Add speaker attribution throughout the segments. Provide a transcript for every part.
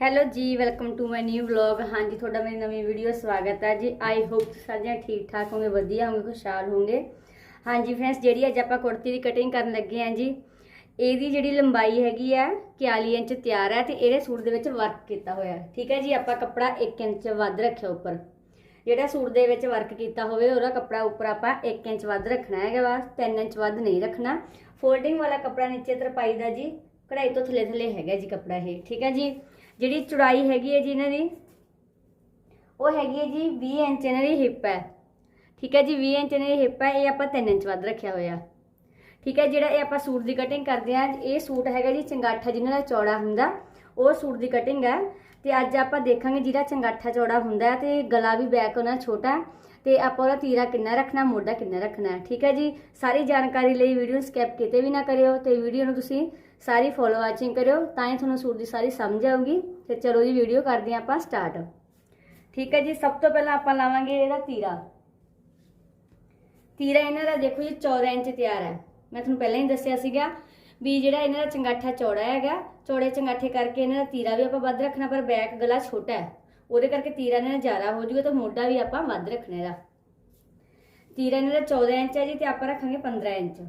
Speaker 1: Hello ਜੀ, welcome to my new vlog. ਹਾਂਜੀ, ਤੁਹਾਡਾ ਮੇਰੀ ਨਵੀਂ ਵੀਡੀਓ, ਸਵਾਗਤ ਹੈ ਜੀ। ਆਈ ਹੋਪ ਸਾਰਿਆਂ ਠੀਕ ਠਾਕ ਹੋਗੇ ਵਧੀਆ ਹੋਗੇ ਖੁਸ਼ਹਾਲ ਹੋਗੇ ਹਾਂਜੀ ਫਰੈਂਡਸ ਜਿਹੜੀ ਅੱਜ ਆਪਾਂ ਕੁੜਤੀ ਦੀ ਕਟਿੰਗ ਕਰਨ ਲੱਗੇ ਹਾਂ ਜੀ, ਇਹਦੀ ਜਿਹੜੀ ਲੰਬਾਈ ਹੈਗੀ ਆ 41 ਇੰਚ ਤਿਆਰ ਹੈ ਤੇ ਇਹਦੇ ਸੂਟ ਦੇ ਵਿੱਚ ਵਰਕ ਕੀਤਾ ਹੋਇਆ। ਠੀਕ ਹੈ ਜੀ, ਆਪਾਂ ਕੱਪੜਾ 1 ਇੰਚ ਵੱਧ ਰੱਖਿਆ ਉੱਪਰ। ਜਿਹੜਾ ਸੂਟ ਦੇ ਵਿੱਚ ਵਰਕ ਕੀਤਾ ਹੋਵੇ, ਉਹਦਾ ਕੱਪੜਾ ਉੱਪਰ ਆਪਾਂ 1 ਇੰਚ ਵੱਧ ਰੱਖਣਾ ਹੈਗਾ ਵਾ 3 ਇੰਚ ਵੱਧ ਨਹੀਂ ਰੱਖਣਾ। ਫੋਲਡਿੰਗ ਵਾਲਾ ਕੱਪੜਾ ਨੀਚੇ ਤਰਪਾਈ ਦਾ ਜੀ, ਕਢਾਈ ਤੋਂ ਥੱਲੇ ਥੱਲੇ ਹੈਗਾ ਜੀ ਕੱਪੜਾ ਇਹ। ਠੀਕ ਹੈ ਜੀ ਜਿਹੜੀ ਚੌੜਾਈ ਹੈਗੀ ਹੈ ਜੀ ਇਹਨਾਂ ਦੀ, ਉਹ ਹੈਗੀ ਹੈ ਜੀ 20 ਇੰਚ ਇਹਨਾਂ ਦੀ ਹਿੱਪ ਹੈ। ਠੀਕ ਹੈ ਜੀ 20 ਇੰਚ ਇਹਨਾਂ ਦੀ ਹਿੱਪ ਹੈ, ਇਹ ਆਪਾਂ 3 ਇੰਚ ਵੱਧ ਰੱਖਿਆ ਹੋਇਆ। ਠੀਕ ਹੈ, ਜਿਹੜਾ ਇਹ ਆਪਾਂ ਸੂਟ ਦੀ ਕਟਿੰਗ ਕਰਦੇ ਆ ਇਹ ਸੂਟ ਹੈਗਾ ਜੀ ਚੰਗਾਠਾ ਜਿਹਨਾਂ ਦਾ ਚੌੜਾ ਹੁੰਦਾ, ਉਹ ਸੂਟ ਦੀ ਕਟਿੰਗ ਹੈ। ਤੇ ਅੱਜ ਆਪਾਂ ਦੇਖਾਂਗੇ ਜਿਹੜਾ ਚੰਗਾਠਾ ਚੌੜਾ ਹੁੰਦਾ ਹੈ ਤੇ ਗਲਾ ਵੀ ਬੈਕ ਉਹਨਾਂ ਛੋਟਾ ਹੈ। ਤੇ ਆਪਾਂ ਉਹਦਾ ਤੀਰਾ ਕਿੰਨਾ ਰੱਖਣਾ, ਮੋਢਾ ਕਿੰਨਾ ਰੱਖਣਾ ਠੀਕ ਹੈ ਜੀ, ਸਾਰੀ ਜਾਣਕਾਰੀ ਲਈ ਵੀਡੀਓ ਨੂੰ ਸਕਿਪ ਕਿਤੇ ਵੀ ਨਾ ਕਰਿਓ ਤੇ ਵੀਡੀਓ ਨੂੰ ਤੁਸੀਂ ਸਾਰੀ ਫੋਲੋ ਵਾਚਿੰਗ ਕਰਿਓ, ਤਾਂ ਹੀ ਤੁਹਾਨੂੰ ਸੂਟ ਦੀ ਸਾਰੀ ਸਮਝ ਆਊਗੀ। ਤੇ ਚਲੋ ਜੀ ਵੀਡੀਓ ਕਰਦੇ ਹਾਂ ਆਪਾਂ ਸਟਾਰਟ ਠੀਕ ਹੈ ਜੀ, ਸਭ ਤੋਂ ਪਹਿਲਾਂ ਆਪਾਂ ਲਾਵਾਂਗੇ ਇਹਦਾ ਤੀਰਾ। ਤੀਰਾ ਇਹਨਾਂ ਦਾ ਦੇਖੋ ਜੀ 14 ਇੰਚ ਤਿਆਰ ਹੈ। ਮੈਂ ਤੁਹਾਨੂੰ ਪਹਿਲਾਂ ਹੀ ਦੱਸਿਆ ਸੀਗਾ ਵੀ ਜਿਹੜਾ ਇਹਨਾਂ ਦਾ ਚੰਗਾਠਾ ਚੌੜਾ ਹੈਗਾ, ਚੌੜੇ ਚੰਗਾਠੇ ਕਰਕੇ ਇਹਨਾਂ ਦਾ ਤੀਰਾ ਵੀ ਆਪਾਂ ਵੱਧ ਰੱਖਣਾ, ਪਰ ਬੈਕ ਗਲਾ ਛੋਟਾ ਹੈ। ਉਹਦੇ ਕਰਕੇ ਤੀਰਾ ਇਹਨਾਂ ਦਾ ਜ਼ਿਆਦਾ ਹੋ ਜੂਗਾ, ਤਾਂ ਮੋਢਾ ਵੀ ਆਪਾਂ ਵੱਧ ਰੱਖਣਾ ਇਹਦਾ। ਤੀਰਾ ਇਹਨਾਂ ਦਾ 14 ਇੰਚ ਹੈ ਜੀ, ਤੇ ਆਪਾਂ ਰੱਖਾਂਗੇ 15 ਇੰਚ।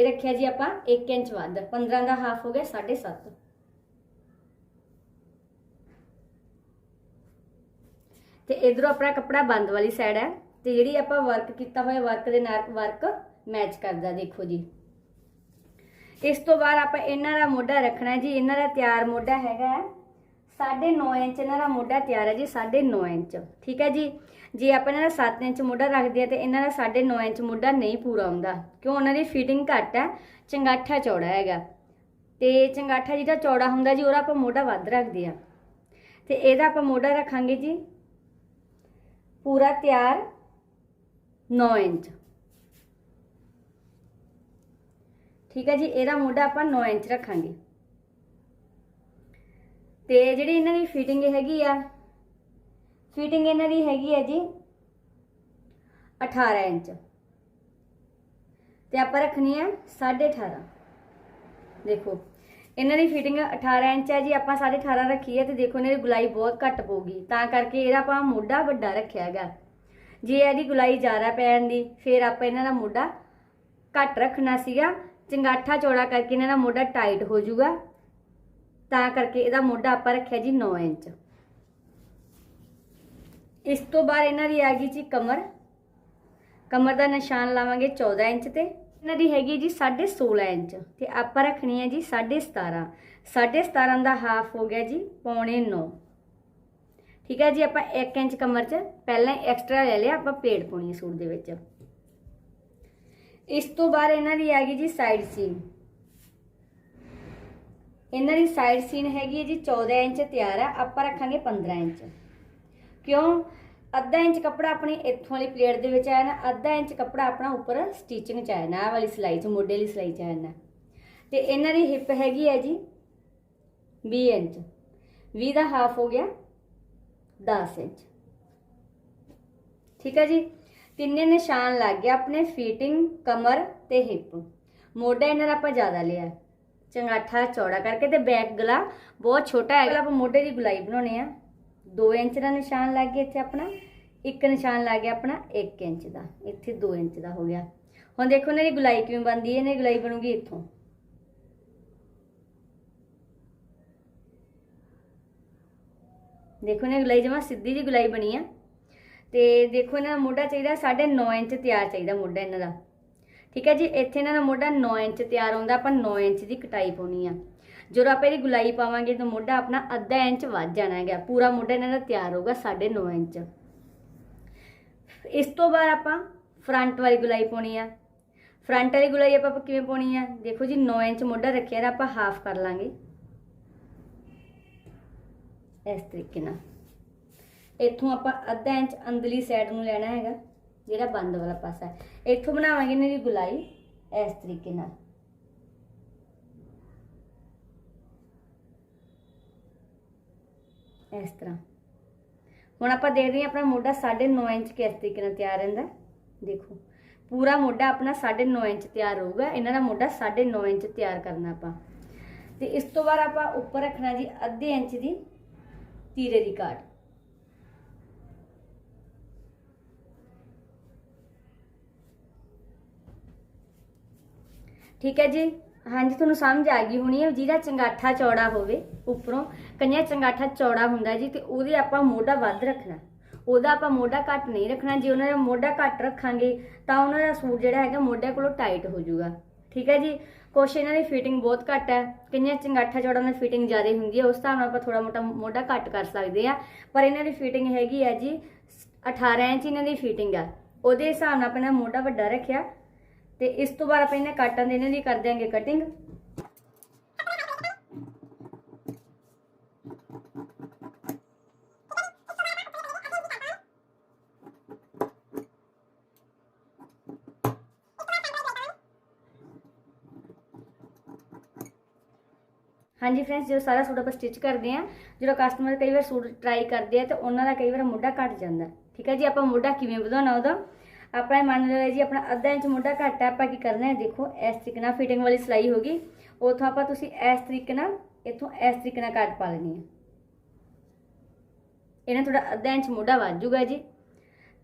Speaker 1: ਇਹ ਰੱਖਿਆ ਜੀ ਆਪਾਂ 1 ਇੰਚ ਵੱਧ 15 ਦਾ ਹਾਫ ਹੋ ਗਿਆ 7.5 ਤੇ ਇਧਰੋਂ ਆਪਣਾ ਕੱਪੜਾ ਬੰਦ ਵਾਲੀ ਸਾਈਡ ਹੈ, ਤੇ ਜਿਹੜੀ ਆਪਾਂ ਵਰਕ ਕੀਤਾ ਹੋਇਆ ਵਰਕ ਦੇ ਨਾਲ ਵਰਕ ਮੈਚ ਕਰਦਾ, ਦੇਖੋ ਜੀ। ਇਸ ਤੋਂ ਬਾਅਦ ਆਪਾਂ ਇਹਨਾਂ ਦਾ ਮੋਢਾ ਰੱਖਣਾ ਜੀ, ਇਹਨਾਂ ਦਾ ਤਿਆਰ ਮੋਢਾ ਹੈਗਾ 9.5 ਇੰਚ ਇਹਨਾਂ ਦਾ ਮੋਢਾ ਤਿਆਰ ਹੈ ਜੀ 9.5 ਇੰਚ। ਠੀਕ ਹੈ ਜੀ? ਜੇ ਆਪਾਂ ਇਹਨਾਂ ਦਾ 7 ਇੰਚ ਮੋਢਾ ਰੱਖਦੇ ਆ ਤੇ ਇਹਨਾਂ ਦਾ 9.5 ਇੰਚ ਮੋਢਾ ਨਹੀਂ ਪੂਰਾ ਹੁੰਦਾ। ਕਿਉਂ? ਉਹਨਾਂ ਦੀ ਫਿਟਿੰਗ ਘੱਟ ਹੈ, ਚੰਗਾਠਾ ਚੌੜਾ ਹੈਗਾ। ਤੇ ਚੰਗਾਠਾ ਜਿਹੜਾ ਚੌੜਾ ਹੁੰਦਾ ਜੀ, ਉਹਦਾ ਆਪਾਂ ਮੋਢਾ ਵੱਧ ਰੱਖਦੇ ਆ ਤੇ ਇਹਦਾ ਆਪਾਂ ਮੋਢਾ ਰੱਖਾਂਗੇ ਜੀ, ਪੂਰਾ ਤਿਆਰ 9 ਇੰਚ। ਠੀਕ ਹੈ ਜੀ? ਇਹਦਾ ਮੋਢਾ ਆਪਾਂ 9 ਇੰਚ ਰੱਖਾਂਗੇ। ਤੇ ਜਿਹੜੀ ਇਹਨਾਂ ਦੀ ਫਿਟਿੰਗ ਹੈਗੀ ਆ ਫਿਟਿੰਗ ਇਹਨਾਂ ਦੀ ਹੈਗੀ ਹੈ ਜੀ 18 ਇੰਚ। ਤੇ ਆਪਾਂ ਰੱਖਣੀ ਹੈ 18.5 ਦੇਖੋ, ਇਹਨਾਂ ਦੀ ਫਿਟਿੰਗ 18 ਇੰਚ ਹੈ ਜੀ, ਆਪਾਂ 18.5 ਰੱਖੀ ਹੈ ਤੇ ਦੇਖੋ ਇਹਨਾਂ ਦੀ ਗੁਲਾਈ ਬਹੁਤ ਘੱਟ ਪਊਗੀ। ਤਾਂ ਕਰਕੇ ਇਹਦਾ ਆਪਾਂ ਮੋਢਾ ਵੱਡਾ ਰੱਖਿਆ ਹੈਗਾ। ਜੇ ਇਹਦੀ ਗੁਲਾਈ ਜ਼ਿਆਦਾ ਪੈਣ ਦੀ, ਫਿਰ ਆਪਾਂ ਇਹਨਾਂ ਦਾ ਮੋਢਾ ਘੱਟ ਰੱਖਣਾ ਸੀਗਾ। ਚੰਗਾਠਾ ਚੌੜਾ ਕਰਕੇ ਇਹਨਾਂ ਦਾ ਮੋਢਾ ਟਾਈਟ ਹੋ ਜਾਊਗਾ। ਤਾਂ ਕਰਕੇ ਇਹਦਾ ਮੋਢਾ ਆਪਾਂ ਰੱਖਿਆ ਜੀ 9 ਇੰਚ। ਇਸ ਤੋਂ ਬਾਅਦ ਇਹਨਾਂ ਦੀ ਆ ਗਈ ਜੀ ਕਮਰ। ਕਮਰ ਦਾ ਨਿਸ਼ਾਨ ਲਾਵਾਂਗੇ 14 ਇੰਚ ਤੇ। ਇਹਨਾਂ ਦੀ ਹੈਗੀ ਜੀ 16.5 ਇੰਚ ਤੇ ਆਪਾਂ ਰੱਖਣੀ ਹੈ ਜੀ 17.5 17.5 ਦਾ ਹਾਫ ਹੋ ਗਿਆ ਜੀ ਪੌਣੇ 9 ਠੀਕ ਹੈ ਜੀ, ਆਪਾਂ 1 ਇੰਚ ਕਮਰ 'ਚ ਪਹਿਲਾਂ ਐਕਸਟਰਾ ਲੈ ਲਿਆ, ਆਪਾਂ ਪਲੇਟ ਪਾਉਣੀ ਸੂਟ ਦੇ ਵਿੱਚ। ਇਸ ਤੋਂ ਬਾਅਦ ਇਹਨਾਂ ਦੀ ਆ ਗਈ ਜੀ ਸਾਈਡ ਸੀਨ ਇਹਨਾਂ ਦੀ ਸਾਈਡ ਸੀਨ ਹੈਗੀ ਹੈ ਜੀ 14 ਇੰਚ ਤਿਆਰ ਆ ਆਪਾਂ ਰੱਖਾਂਗੇ 15 ਇੰਚ। ਕਿਉਂ? ਅੱਧਾ ਇੰਚ ਕੱਪੜਾ ਆਪਣੀ ਇੱਥੋਂ ਵਾਲੀ ਪਲੇਟ ਦੇ ਵਿੱਚ ਆਇਆ ਨਾ, ਅੱਧਾ ਇੰਚ ਕੱਪੜਾ ਆਪਣਾ ਉੱਪਰ ਸਟਿਚਿੰਗ ਚ ਆਇਆ ਨਾ, ਆਹ ਵਾਲੀ ਸਿਲਾਈ ਚ, ਮੋਢੇ ਵਾਲੀ ਸਿਲਾਈ ਚ ਆਇਆ ਨਾ। ਤੇ ਇਹਨਾਂ ਦੀ ਹਿੱਪ ਹੈਗੀ ਹੈ ਜੀ 20 ਇੰਚ। 20 ਦਾ ਹਾਫ ਹੋ ਗਿਆ 10 ਇੰਚ। ਠੀਕ ਹੈ ਜੀ? ਤਿੰਨੇ ਨਿਸ਼ਾਨ ਲੱਗ ਗਿਆ ਆਪਣੇ ਫੀਟਿੰਗ ਕਮਰ ਤੇ ਹਿੱਪ ਮੋਢਾ ਇਹਨਾਂ ਦਾ ਆਪਾਂ ਜ਼ਿਆਦਾ ਲਿਆ। ਚੰਗਾਠਾ ਚੌੜਾ ਕਰਕੇ ਤੇ ਬੈਕ ਗਲਾ ਬਹੁਤ ਛੋਟਾ ਹੈ। ਆਪਾਂ ਮੋਢੇ ਦੀ ਗੁਲਾਈ ਬਣਾਉਣੇ ਆ। 2 ਇੰਚ ਦਾ ਨਿਸ਼ਾਨ ਲੱਗ ਗਿਆ ਇੱਥੇ ਆਪਣਾ, ਇੱਕ ਨਿਸ਼ਾਨ ਲੱਗ ਗਿਆ ਆਪਣਾ 1 ਇੰਚ ਦਾ। ਇੱਥੇ 2 ਇੰਚ ਦਾ ਹੋ ਗਿਆ। ਹੁਣ ਦੇਖੋ ਇਹਨਾਂ ਦੀ ਗੁਲਾਈ ਕਿਵੇਂ ਬਣਦੀ ਹੈ, ਇਹਨਾਂ ਦੀ ਗੁਲਾਈ ਬਣੂਗੀ ਇੱਥੋਂ। ਦੇਖੋ ਇਹਨਾਂ ਦੀ ਗੁਲਾਈ ਜਮਾ ਸਿੱਧੀ ਜੀ ਗੁਲਾਈ ਬਣੀ ਆ। ਤੇ ਦੇਖੋ ਇਹਨਾਂ ਦਾ ਮੋਢਾ ਚਾਹੀਦਾ 9.5 ਇੰਚ ਤਿਆਰ ਚਾਹੀਦਾ ਮੋਢਾ ਇਹਨਾਂ ਦਾ। ਠੀਕ ਹੈ ਜੀ, ਇੱਥੇ ਇਹਨਾਂ ਦਾ ਮੋਢਾ 9 ਇੰਚ ਤਿਆਰ ਹੁੰਦਾ, ਆਪਾਂ 9 ਇੰਚ ਦੀ ਕਟਾਈ ਪਾਉਣੀ ਆ। ਜਦੋਂ ਆਪਾਂ ਇਹਦੀ ਗੁਲਾਈ ਪਾਵਾਂਗੇ ਤਾਂ ਮੋਢਾ ਆਪਣਾ ਅੱਧਾ ਇੰਚ ਵੱਧ ਜਾਣਾ ਹੈਗਾ, ਪੂਰਾ ਮੋਢਾ ਇਹਨਾਂ ਦਾ ਤਿਆਰ ਹੋਊਗਾ 9.5 ਇੰਚ। ਇਸ ਤੋਂ ਬਾਅਦ ਆਪਾਂ ਫਰੰਟ ਵਾਲੀ ਗੁਲਾਈ ਪਾਉਣੀ ਆ। ਫਰੰਟ ਵਾਲੀ ਗੁਲਾਈ ਆਪਾਂ ਕਿਵੇਂ ਪਾਉਣੀ ਆ? ਦੇਖੋ ਜੀ 9 ਇੰਚ ਮੋਢਾ ਰੱਖਿਆ ਤਾਂ ਆਪਾਂ ਹਾਫ ਕਰ ਲਾਂਗੇ। ਇਸ ਤਰੀਕੇ ਨਾਲ। ਇੱਥੋਂ ਆਪਾਂ ਅੱਧਾ ਇੰਚ ਅੰਦਰਲੀ ਸਾਈਡ ਨੂੰ ਲੈਣਾ ਹੈਗਾ। ਜਿਹੜਾ ਬੰਦ ਵਾਲਾ ਪਾਸਾ ਹੈ। ਇੱਥੋਂ ਬਣਾਵਾਂਗੇ ਇਹਨਾਂ ਦੀ ਗੁਲਾਈ ਇਸ ਤਰੀਕੇ ਨਾਲ। ਇਸ ਤਰ੍ਹਾਂ। ਹੁਣ ਆਪਾਂ ਦੇਖਦੇ ਹਾਂ ਆਪਣਾ ਮੋਢਾ 9.5 ਇੰਚ ਕਿਸ ਤਰੀਕੇ ਨਾਲ ਤਿਆਰ ਰਹਿੰਦਾ ਦੇਖੋ, ਪੂਰਾ ਮੋਢਾ ਆਪਣਾ 9.5 ਇੰਚ ਤਿਆਰ ਹੋਊਗਾ ਇਹਨਾਂ ਦਾ ਮੋਢਾ 9.5 ਇੰਚ ਤਿਆਰ ਕਰਨਾ ਆਪਾਂ। ਤੇ ਇਸ ਤੋਂ ਬਾਅਦ ਆਪਾਂ ਉੱਪਰ ਰੱਖਣਾ ਜੀ ਅੱਧੇ ਇੰਚ ਦੀ ਤੀਰੇ ਦੀ ਕਾਟ। ਠੀਕ ਹੈ ਜੀ? ਹਾਂਜੀ, ਤੁਹਾਨੂੰ ਸਮਝ ਆ ਗਈ ਹੋਣੀ ਹੈ ਜਿਹਦਾ ਚੰਗਾਠਾ ਚੌੜਾ ਹੋਵੇ ਉੱਪਰੋਂ, ਕਈਆਂ ਚੰਗਾਠਾ ਚੌੜਾ ਹੁੰਦਾ ਜੀ ਤੇ ਉਹਦੇ ਆਪਾਂ ਮੋਢਾ ਵੱਧ ਰੱਖਣਾ। ਉਹਦਾ ਆਪਾਂ ਮੋਢਾ ਘੱਟ ਨਹੀਂ ਰੱਖਣਾ। ਜੇ ਉਹਨਾਂ ਦਾ ਮੋਢਾ ਘੱਟ ਰੱਖਾਂਗੇ ਤਾਂ ਉਹਨਾਂ ਦਾ ਸੂਟ ਜਿਹੜਾ ਹੈਗਾ ਮੋਢੇ ਕੋਲੋਂ ਟਾਈਟ ਹੋ ਜਾਊਗਾ। ਠੀਕ ਹੈ ਜੀ? ਕੁਛ ਇਹਨਾਂ ਦੀ ਫਿਟਿੰਗ ਬਹੁਤ ਘੱਟ ਹੈ। ਕਿੰਨੇ ਚੰਗਾਠਾ ਚੌੜਾ ਦੀ ਫਿਟਿੰਗ ਜ਼ਿਆਦਾ ਹੁੰਦੀ ਹੈ, ਉਸ ਹਿਸਾਬ ਨਾਲ ਆਪਾਂ ਥੋੜਾ ਮੋਟਾ ਮੋਢਾ ਘੱਟ ਕਰ ਸਕਦੇ ਆ ਪਰ ਇਹਨਾਂ ਦੀ ਫਿਟਿੰਗ ਹੈਗੀ ਹੈ ਜੀ 18 ਇੰਚ ਇਹਨਾਂ ਦੀ ਫਿਟਿੰਗ ਆ। ਉਹਦੇ ਹਿਸਾਬ ਨਾਲ ਆਪਣਾ ਮੋਢਾ ਵੱਡਾ ਰੱਖਿਆ। ਤੇ ਇਸ ਤੋਂ ਬਾਅਦ ਆਪਾਂ ਇਹਨਾਂ ਕਾਟਾਂ ਦੇ ਇਹਨਾਂ ਦੀ ਕਰ ਦਿਆਂਗੇ ਕਟਿੰਗ ਹਾਂਜੀ ਫਰੈਂਡਸ ਜਦੋਂ ਸਾਰਾ ਸੂਟ ਆਪਾਂ ਸਟਿਚ ਕਰਦੇ ਆ, ਜਦੋਂ ਕਸਟਮਰ ਕਈ ਵਾਰ ਸੂਟ ਟਰਾਈ ਕਰਦੇ ਆ, ਤੇ ਉਹਨਾਂ ਦਾ ਕਈ ਵਾਰ ਮੋਢਾ ਘਟ ਜਾਂਦਾ। ਠੀਕ ਹੈ ਜੀ, ਆਪਾਂ ਮੋਢਾ ਕਿਵੇਂ ਵਧਾਉਣਾ ਉਹਦਾ ਆਪਾਂ ਇਹ ਮੰਨ ਲਿਆ ਜੀ, ਆਪਣਾ ਅੱਧਾ ਇੰਚ ਮੋਢਾ ਘੱਟ ਹੈ ਆਪਾਂ ਕੀ ਕਰਨਾ ਹੈ? ਦੇਖੋ, ਇਸ ਤਰੀਕੇ ਨਾਲ ਫਿਟਿੰਗ ਵਾਲੀ ਸਿਲਾਈ ਹੋਗੀ ਉਥੋਂ ਆਪਾਂ ਤੁਸੀਂ ਇਸ ਤਰੀਕੇ ਨਾਲ ਇਥੋਂ ਇਸ ਤਰੀਕੇ ਨਾਲ ਕੱਟ ਪਾ ਲੈਣੀ ਹੈ। ਇਹਨਾਂ ਥੋੜਾ ਅੱਧਾ ਇੰਚ ਮੋਢਾ ਵੱਧ ਜੂਗਾ ਜੀ।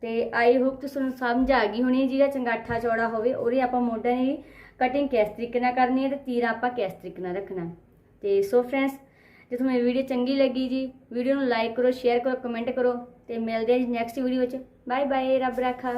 Speaker 1: ਤੇ ਆਈ ਹੋਪ ਤੁਹਾਨੂੰ ਸਮਝ ਆ ਗਈ ਹੋਣੀ ਹੈ ਜਿਹੜਾ ਚੰਗਾਠਾ ਚੌੜਾ ਹੋਵੇ, ਉਹਦੀ ਆਪਾਂ ਮੋਢੇ ਦੀ ਕਟਿੰਗ ਕਿਸ ਤਰੀਕੇ ਨਾਲ ਕਰਨੀ ਹੈ ਤੇ ਤੀਰਾ ਆਪਾਂ ਕਿਸ ਤਰੀਕੇ ਨਾਲ ਰੱਖਣਾ ਤੇ ਸੋ ਫਰੈਂਡਸ ਜੇ ਤੁਹਾਨੂੰ ਇਹ ਵੀਡੀਓ ਚੰਗੀ ਲੱਗੀ ਜੀ ਵੀਡੀਓ ਨੂੰ ਲਾਈਕ ਕਰੋ ਸ਼ੇਅਰ ਕਰੋ ਕਮੈਂਟ ਕਰੋ, ਤੇ ਮਿਲਦੇ ਹਾਂ ਜੀ ਨੈਕਸਟ ਵੀਡੀਓ ਵਿੱਚ। ਬਾਏ ਬਾਏ ਰੱਬ ਰਾਖਾ